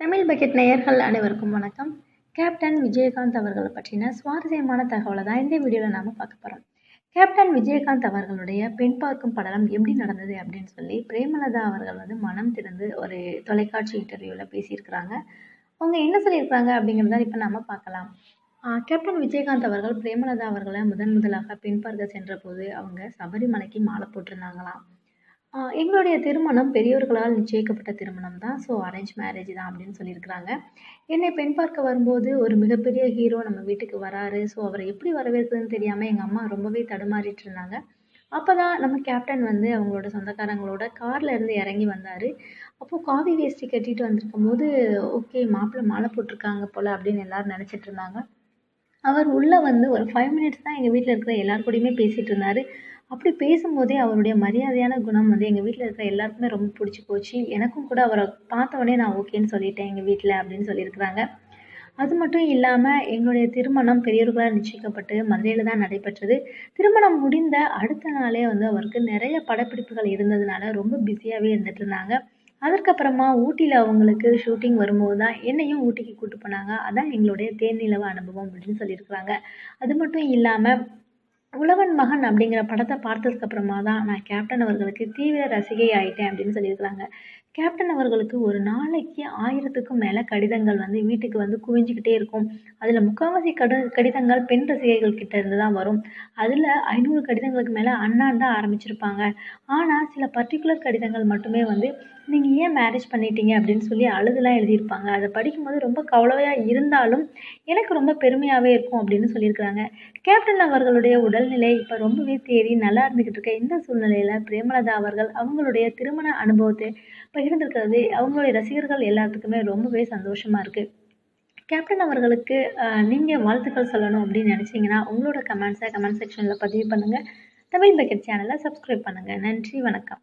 Tamil bucket நேயர்கள் அனைவருக்கும் வணக்கம். கேப்டன் விஜயகாந்த் அவர்களை பற்றின சுவாரஸ்யமான தகவலை தான் இந்த வீடியோவில் நாம் பார்க்க போகிறோம் கேப்டன் விஜயகாந்த் அவர்களுடைய பெண் பார்க்கும் படலம் எப்படி நடந்தது அப்படின்னு சொல்லி பிரேமலதா அவர்கள் வந்து மனம் திறந்து ஒரு தொலைக்காட்சி இன்டர்வியூவில் பேசியிருக்கிறாங்க. அவங்க என்ன சொல்லியிருக்கிறாங்க அப்படிங்கிறத இப்போ நம்ம பார்க்கலாம். கேப்டன் விஜயகாந்த் அவர்கள் பிரேமலதா அவர்களை முதன் முதலாக பெண் பார்க்க சென்றபோது அவங்க சபரிமலைக்கு மாலை போட்டிருந்தாங்களாம். எங்களுடைய திருமணம் பெரியோர்களால் நிச்சயிக்கப்பட்ட திருமணம் தான் ஸோ அரேஞ்ச் மேரேஜ் தான் அப்படின்னு சொல்லியிருக்கிறாங்க. என்னை பெண் பார்க்க வரும்போது ஒரு மிகப்பெரிய ஹீரோ நம்ம வீட்டுக்கு வராரு. ஸோ அவரை எப்படி வரவேற்கிறதுன்னு தெரியாமல் எங்கள் அம்மா ரொம்பவே தடுமாறிட்டு இருந்தாங்க. அப்போ தான் நம்ம கேப்டன் வந்து அவங்களோட சொந்தக்காரங்களோட காரில் இருந்து இறங்கி வந்தார். அப்போது காவி வேஷ்டி கட்டிட்டு வந்திருக்கும் போது ஓகே மாப்பிள்ளை மாலை போட்டிருக்காங்க போல் அப்படின்னு எல்லாரும் நினச்சிட்டு இருந்தாங்க. அவர் உள்ளே வந்து ஒரு ஃபைவ் மினிட்ஸ் தான் எங்கள் வீட்டில் இருக்கிற எல்லார் கூடயுமே பேசிகிட்டு இருந்தார். அப்படி பேசும்போதே அவருடைய மரியாதையான குணம் வந்து எங்கள் வீட்டில் இருக்கிற எல்லாருக்குமே ரொம்ப பிடிச்சி போச்சு. எனக்கும் கூட அவரை பார்த்தவொடனே நான் ஓகேன்னு சொல்லிட்டேன் எங்கள் வீட்டில் அப்படின்னு சொல்லியிருக்கிறாங்க. அது மட்டும் இல்லாமல் எங்களுடைய திருமணம் பெரியவர்களால் நிச்சயிக்கப்பட்டு மதுரையில் தான் நடைபெற்றது. திருமணம் முடிந்த அடுத்த நாளே வந்து அவருக்கு நிறைய படப்பிடிப்புகள் இருந்ததுனால ரொம்ப பிஸியாகவே இருந்துட்டு இருந்தாங்க. அதற்கப்புறமா ஊட்டியில் அவங்களுக்கு ஷூட்டிங் வரும்போது தான் என்னையும் ஊட்டிக்கு கூப்பிட்டு போனாங்க. அதான் எங்களுடைய தேர்நிலவு அனுபவம் அப்படின்னு சொல்லியிருக்கிறாங்க. அது மட்டும் இல்லாமல் உழவன் மகன் அப்படிங்கிற படத்தை பார்த்ததுக்கு அப்புறமா தான் நான் கேப்டன் அவர்களுக்கு தீவிர ரசிகை ஆகிட்டேன் அப்படின்னு சொல்லியிருக்கிறாங்க. கேப்டன் அவர்களுக்கு ஒரு நாளைக்கு ஆயிரத்துக்கும் மேலே கடிதங்கள் வந்து வீட்டுக்கு வந்து குவிஞ்சிக்கிட்டே இருக்கும். அதில் முக்கால்வாசி கடு கடிதங்கள் பெண் ரசிகைகள் கிட்ட இருந்து தான் வரும். அதில் ஐநூறு கடிதங்களுக்கு மேலே அண்ணான் தான் ஆரம்பிச்சிருப்பாங்க. ஆனால் சில பர்டிகுலர் கடிதங்கள் மட்டுமே வந்து நீங்கள் ஏன் மேரேஜ் பண்ணிட்டீங்க? அப்படின்னு சொல்லி அழுதுலாம் எழுதியிருப்பாங்க. அதை படிக்கும்போது ரொம்ப கவலையாக இருந்தாலும் எனக்கு ரொம்ப பெருமையாகவே இருக்கும் அப்படின்னு சொல்லியிருக்கிறாங்க. கேப்டன் அவர்களுடைய உடல்நிலை இப்போ ரொம்பவே தேறி நல்லா இருந்துக்கிட்டு இருக்க இந்த சூழ்நிலையில் பிரேமலதா அவர்கள் அவங்களுடைய திருமண அனுபவத்தை பகிர்ந்திருக்கிறது. அவங்களுடைய ரசிகர்கள் எல்லாத்துக்குமே ரொம்பவே சந்தோஷமாக இருக்குது கேப்டன் அவர்களுக்கு நீங்கள் வாழ்த்துக்கள் சொல்லணும் அப்படின்னு நினச்சிங்கன்னா உங்களோட கமெண்ட்ஸை கமெண்ட் செக்ஷனில் பதிவு பண்ணுங்கள் தமிழ் பக்கெட் சேனலை சப்ஸ்கிரைப் பண்ணுங்கள் நன்றி வணக்கம்.